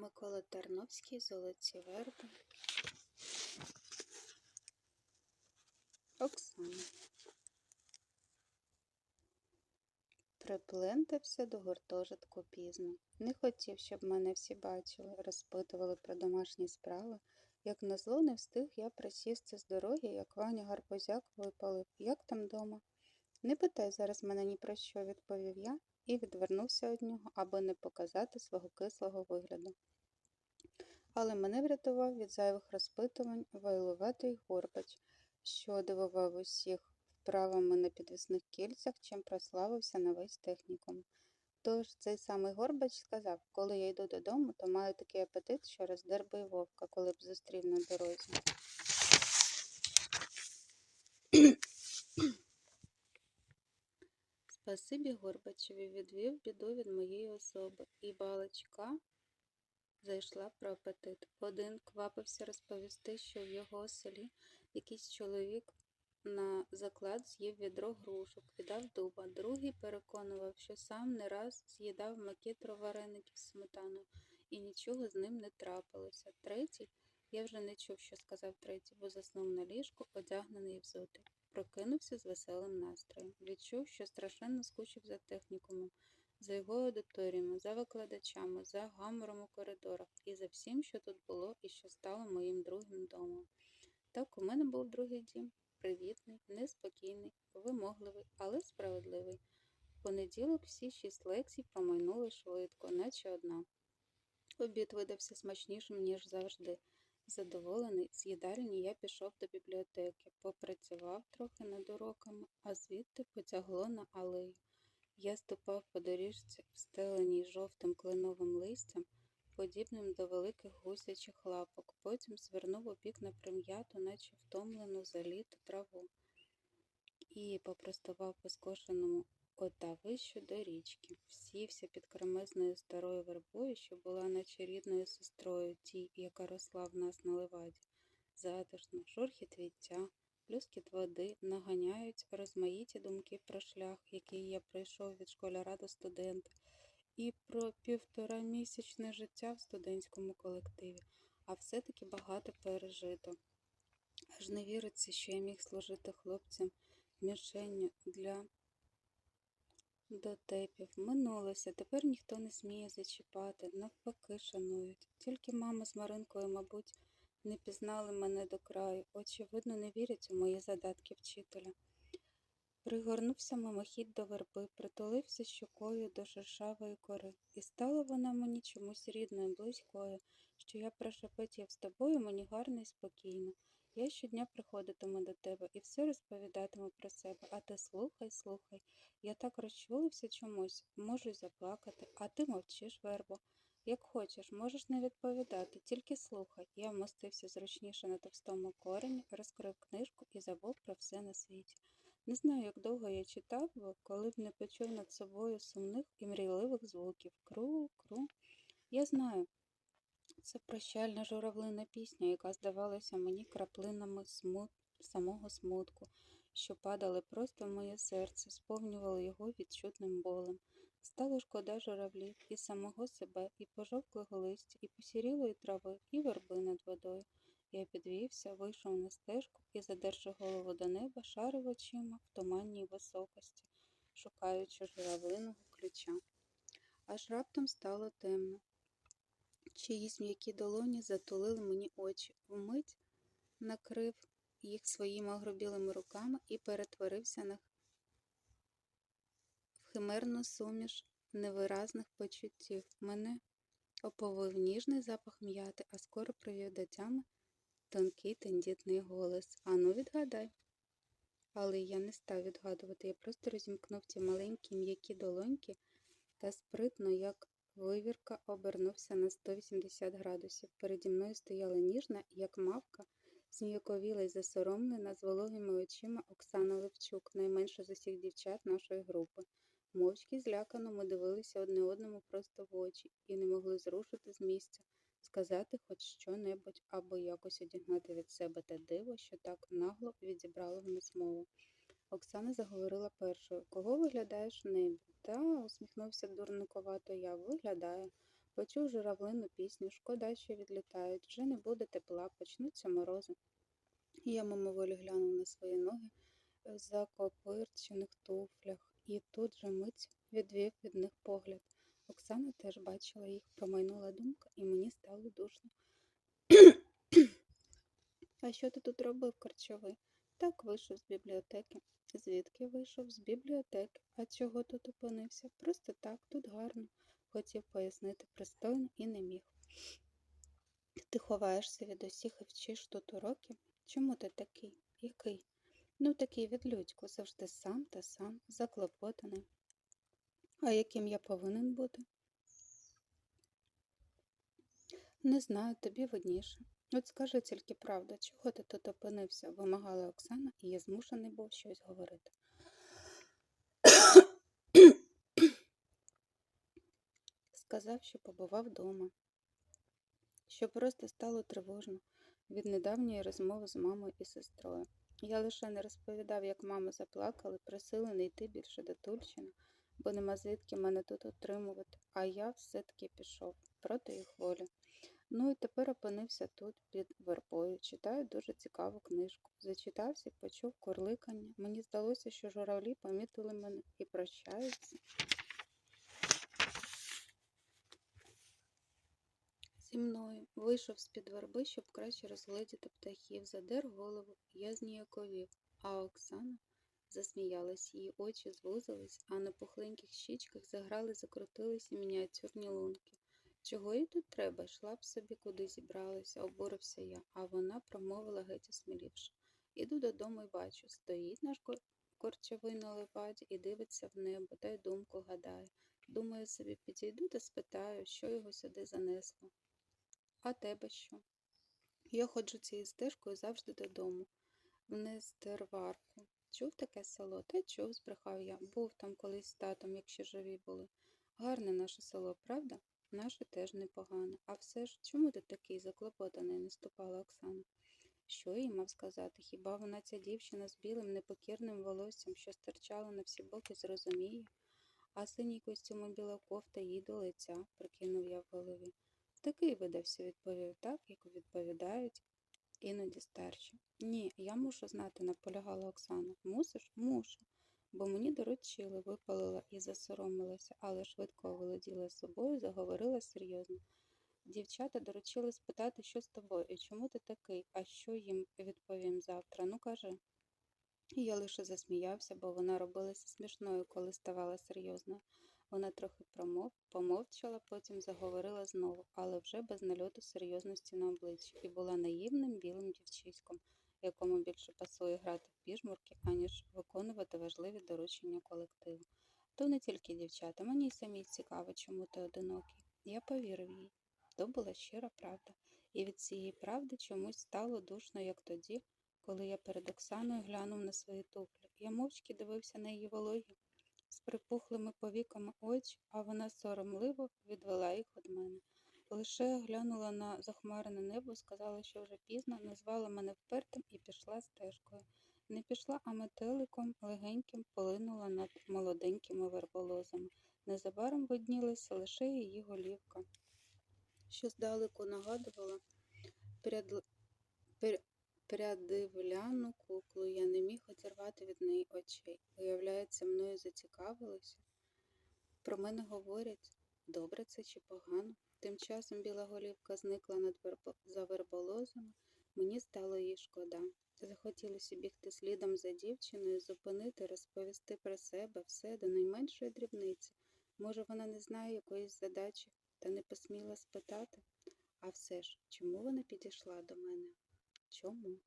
Микола Тарновський Золоті верби. Оксана. Приплентався до гуртожитку пізно. Не хотів, щоб мене всі бачили, розпитували про домашні справи. Як назло, не встиг я присісти з дороги, як Ваня Гарбузяк випалив. Як там дома? Не питай зараз мене ні про що, відповів я і відвернувся від нього, аби не показати свого кислого вигляду. Але мене врятував від зайвих розпитувань вайлуватий горбач, що дивував усіх вправами на підвісних кільцях, чим прославився на весь технікум. Тож цей самий горбач сказав, коли я йду додому, то маю такий апетит, що роздер вовка, коли б зустрів на дорозі. Спасибі Горбачеві відвів біду від моєї особи, і балачка зайшла про апетит. Один квапився розповісти, що в його селі якийсь чоловік на заклад з'їв відро грушок і дав дуба. Другий переконував, що сам не раз з'їдав макітру вареників з сметаною, і нічого з ним не трапилося. Третій, я вже не чув, що сказав третій, бо заснув на ліжку, одягнений і взутий. Прокинувся з веселим настроєм. Відчув, що страшенно скучив за технікумом, за його аудиторіями, за викладачами, за гамором у коридорах і за всім, що тут було і що стало моїм другим домом. Так у мене був другий дім привітний, неспокійний, вимогливий, але справедливий. В понеділок всі шість лекцій промайнули швидко, наче одна. Обід видався смачнішим, ніж завжди. Задоволений, з їдальні я пішов до бібліотеки, попрацював трохи над уроками, а звідти потягло на алею. Я ступав по доріжці, встеленій жовтим кленовим листям, подібним до великих гусячих лапок, потім звернув у бік на прим'яту, наче втомлену за літо траву, і попростував по скошеному отавищу до річки, сівся під кремезною старою вербою, що була наче рідною сестрою тій, яка росла в нас на леваді. Затишно, шурхіт віття, плюскіт води наганяють розмаїті думки про шлях, який я пройшов від школяра до студента, і про півторамісячне життя в студентському колективі, а все-таки багато пережито. Аж не віриться, що я міг служити хлопцям мішенню для дотепів. Минулося, тепер ніхто не сміє зачіпати, навпаки шанують. Тільки мама з Маринкою, мабуть, не пізнали мене до краю, очевидно, не вірять у мої задатки вчителя. Пригорнувся мимохідь до верби, притулився щокою до шершавої кори, і стала вона мені чомусь рідною, близькою, що я прошепотів з тобою мені гарно і спокійно. Я щодня приходитиму до тебе і все розповідатиму про себе, а ти слухай, слухай. Я так розчулився чомусь, можу заплакати, а ти мовчиш, вербо. Як хочеш, можеш не відповідати, тільки слухай. Я вмостився зручніше на товстому корені, розкрив книжку і забув про все на світі. Не знаю, як довго я читав, бо коли б не почув над собою сумних і мрійливих звуків. Кру, кру. Я знаю, це прощальна журавлина пісня, яка здавалася мені краплинами смут... самого смутку, що падали просто в моє серце, сповнювали його відчутним болем. Стало шкода журавлів і самого себе, і пожовклого листя, і посірілої трави, і верби над водою. Я підвівся, вийшов на стежку і, задерши голову до неба, шарив очима в туманній високості, шукаючи журавлиного ключа. Аж раптом стало темно. Чиїсь м'які долоні затулили мені очі, вмить накрив їх своїми огробілими руками і перетворився на химерну суміш невиразних почуттів. Мене оповив ніжний запах м'яти, а скоро привів до тями тонкий тендітний голос. Ану, відгадай. Але я не став відгадувати, я просто розімкнув ті маленькі м'які долоньки та спритно, як вивірка, обернувся на 180 градусів. Переді мною стояла ніжна, як мавка, зніяковіла й засоромлена з вологими очима Оксана Левчук, найменша з усіх дівчат нашої групи. Мовчки злякано ми дивилися одне одному просто в очі і не могли зрушити з місця, сказати хоч що-небудь або якось одігнати від себе те диво, що так нагло відібрало в нас мову. Оксана заговорила першою. Кого виглядаєш в небі? Та, усміхнувся дурниковато я. Виглядаю. Почув журавлину пісню, шкода, що відлітають, вже не буде тепла, почнуться морози. Я мимоволі глянув на свої ноги в закопирчених туфлях, і тут же мить відвів від них погляд. Оксана теж бачила їх, промайнула думка, і мені стало душно. А що ти тут робив, корчовий? Так вийшов з бібліотеки. Звідки вийшов? З бібліотеки. А чого тут опинився? Просто так, тут гарно. Хотів пояснити пристойно і не міг. Ти ховаєшся від усіх і вчиш тут уроки? Чому ти такий? Який? Ну, такий відлюдько, завжди сам та сам, заклопотаний. А яким я повинен бути? Не знаю, тобі видніше. От скажи тільки правду, чого ти тут опинився? вимагала Оксана, і я змушений був щось говорити. Сказав, що побував вдома, що просто стало тривожно від недавньої розмови з мамою і сестрою. Я лише не розповідав, як мама заплакали, просили не йти більше до Тульчина, бо нема звідки мене тут утримувати, а я все-таки пішов проти їх волі. Ну і тепер опинився тут під вербою. Читаю дуже цікаву книжку. Зачитався, почув курликання. Мені здалося, що журавлі помітили мене і прощаються. Зі мною вийшов з-під верби, щоб краще розгледіти птахів, задер голову, я зніяковів, а Оксана засміялась, її очі звузились, а на пухленьких щічках заграли, закрутилися мініатюрні лунки. Чого їй тут треба? Йшла б собі, куди зібралася, обурився я, а вона промовила геть осмілівши. Іду додому і бачу, стоїть наш корчовий на леваді і дивиться в небо, та й думку гадає. Думаю собі, підійду та спитаю, що його сюди занесло. А тебе що? Я ходжу цією стежкою завжди додому, в Нестерварку. Чув таке село? Та чув, збрехав я. Був там колись з татом, якщо живі були. Гарне наше село, правда? Наше теж непогане. А все ж, чому ти такий заклопотаний, наступала Оксана. Що їй мав сказати? Хіба вона ця дівчина з білим непокірним волоссям, що стирчала на всі боки, зрозуміє? А синій костюм і біла кофта їй до лиця, прикинув я в голові. Такий видався, відповів так, як відповідають іноді старші. Ні, я мушу знати, наполягала Оксана. Мусиш? Мушу. Бо мені доручили, випалила і засоромилася, але швидко оволоділа собою, заговорила серйозно. Дівчата доручили спитати, що з тобою і чому ти такий, а що їм відповім завтра. Ну кажи. Я лише засміявся, бо вона робилася смішною, коли ставала серйозною. Вона трохи промов, помовчала, потім заговорила знову, але вже без нальоту серйозності на обличчі, і була наївним білим дівчиськом, якому більше пасує грати в піжмурки, аніж виконувати важливі доручення колективу. То не тільки дівчата, мені й самій цікаво, чому ти одинокий. Я повірив їй. То була щира правда, і від цієї правди чомусь стало душно, як тоді, коли я перед Оксаною глянув на свої туфлі. Я мовчки дивився на її вологі з припухлими повіками очі, а вона соромливо відвела їх від мене. Лише глянула на захмарене небо, сказала, що вже пізно, назвала мене впертим і пішла стежкою. Не пішла, а метеликом легеньким полинула над молоденькими верболозами. Незабаром виднілася лише її голівка, що здалеку нагадувала прядл... пер... прядивляну куклу. Я не міг одірвати від неї очей. Виявляється, мною зацікавилися. Про мене говорять, добре це чи погано. Тим часом біла голівка зникла над вербо... за верболозами. Мені стало її шкода. Захотілося бігти слідом за дівчиною, зупинити, розповісти про себе все до найменшої дрібниці. Може, вона не знає якоїсь задачі та не посміла спитати. А все ж, чому вона підійшла до мене? Чому?